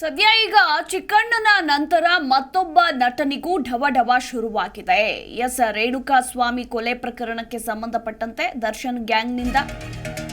ಸದ್ಯ ಈಗ ಚಿಕ್ಕಣ್ಣನ ನಂತರ ಮತ್ತೊಬ್ಬ ನಟನಿಗೂ ಢವಢವ ಶುರುವಾಗಿದೆ. ಎಸ್. ರೇಣುಕಾ ಸ್ವಾಮಿ ಕೊಲೆ ಪ್ರಕರಣಕ್ಕೆ ಸಂಬಂಧಪಟ್ಟಂತೆ ದರ್ಶನ್ ಗ್ಯಾಂಗ್ನಿಂದ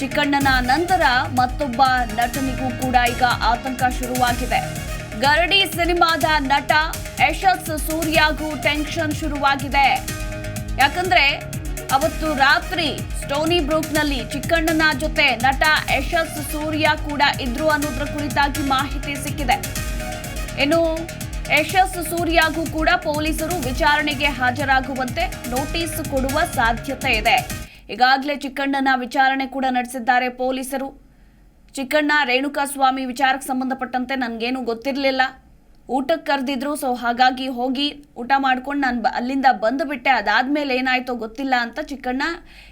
ಚಿಕ್ಕಣ್ಣನ ನಂತರ ಮತ್ತೊಬ್ಬ ನಟನಿಗೂ ಕೂಡ ಈಗ ಆತಂಕ ಶುರುವಾಗಿದೆ. ಗರಡಿ ಸಿನಿಮಾದ ನಟ ಯಶಸ್ ಸೂರ್ಯಾಗೂ ಟೆನ್ಷನ್ ಶುರುವಾಗಿದೆ. ಯಾಕಂದ್ರೆ ಅವತ್ತು ರಾತ್ರಿ ಸ್ಟೋನಿ ಬ್ರೂಕ್ನಲ್ಲಿ ಚಿಕ್ಕಣ್ಣನ ಜೊತೆ ನಟ ಯಶಸ್ ಸೂರ್ಯ ಕೂಡ ಇದ್ರು ಅನ್ನೋದ್ರ ಕುರಿತಾಗಿ ಮಾಹಿತಿ ಸಿಕ್ಕಿದೆ. ಇನ್ನು ಯಶಸ್ ಸೂರ್ಯಗೂ ಕೂಡ ಪೊಲೀಸರು ವಿಚಾರಣೆಗೆ ಹಾಜರಾಗುವಂತೆ ನೋಟಿಸ್ ಕೊಡುವ ಸಾಧ್ಯತೆ ಇದೆ. ಈಗಾಗಲೇ ಚಿಕ್ಕಣ್ಣನ ವಿಚಾರಣೆ ಕೂಡ ನಡೆಸಿದ್ದಾರೆ ಪೊಲೀಸರು. ಚಿಕ್ಕಣ್ಣ ರೇಣುಕಾ ಸ್ವಾಮಿ ವಿಚಾರಕ್ಕೆ ಸಂಬಂಧಪಟ್ಟಂತೆ ನನಗೇನು ಗೊತ್ತಿರಲಿಲ್ಲ. ಊಟಕ್ಕೆ ಕರೆದಿದ್ರು ಸೊ ಹಾಗಾಗಿ ಹೋಗಿ ಊಟ ಮಾಡ್ಕೊಂಡು ನಾನು ಬ- ಅಲ್ಲಿಂದ ಬಂದುಬಿಟ್ಟೆ ಅದಾದ್ಮೇಲೆ ಏನಾಯ್ತೋ ಗೊತ್ತಿಲ್ಲ ಅಂತ ಚಿಕ್ಕಣ್ಣ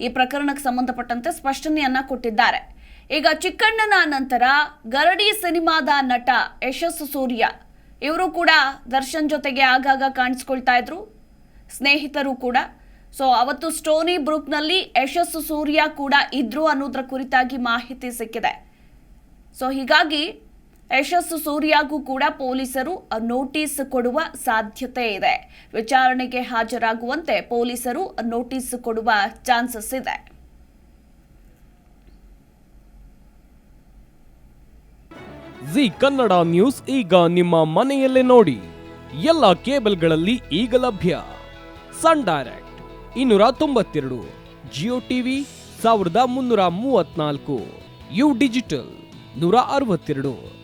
ಈ ಪ್ರಕರಣಕ್ಕೆ ಸಂಬಂಧಪಟ್ಟಂತೆ ಸ್ಪಷ್ಟನೆಯನ್ನ ಕೊಟ್ಟಿದ್ದಾರೆ. ಈಗ ಚಿಕ್ಕಣ್ಣನ ನಂತರ ಗರಡಿ ಸಿನಿಮಾದ ನಟ ಯಶಸ್ಸು ಸೂರ್ಯ. ಇವರು ಕೂಡ ದರ್ಶನ್ ಜೊತೆಗೆ ಆಗಾಗ ಕಾಣಿಸ್ಕೊಳ್ತಾ ಇದ್ರು. ಸ್ನೇಹಿತರು ಕೂಡ. ಸೊ ಅವತ್ತು ಸ್ಟೋನಿ ಬ್ರೂಪ್ನಲ್ಲಿ ಯಶಸ್ಸು ಸೂರ್ಯ ಕೂಡ ಇದ್ರು ಅನ್ನೋದ್ರ ಕುರಿತಾಗಿ ಮಾಹಿತಿ ಸಿಕ್ಕಿದೆ. ಸೊ ಹೀಗಾಗಿ ಯಶಸ್ಸು ಸೂರ್ಯಗೂ ಕೂಡ ಪೊಲೀಸರು ನೋಟಿಸ್ ಕೊಡುವ ಸಾಧ್ಯತೆ ಇದೆ. ವಿಚಾರಣೆಗೆ ಹಾಜರಾಗುವಂತೆ ಪೊಲೀಸರು ನೋಟಿಸ್ ಕೊಡುವ ಚಾನ್ಸಸ್ ಇದೆ. ಜಿ ಕನ್ನಡ ನ್ಯೂಸ್ ಈಗ ನಿಮ್ಮ ಮನೆಯಲ್ಲೇ ನೋಡಿ. ಎಲ್ಲ ಕೇಬಲ್ಗಳಲ್ಲಿ ಈಗ ಲಭ್ಯ. ಸನ್ ಡೈರೆಕ್ಟ್ ಇನ್ನೂರ ತೊಂಬತ್ತೆರಡು, ಜಿಯೋ ಟಿವಿ ಸಾವಿರದ ಮುನ್ನೂರ ಮೂವತ್ನಾಲ್ಕು ಯು ಡಿಜಿಟಲ್ ನೂರ ಅರವತ್ತೆರಡು.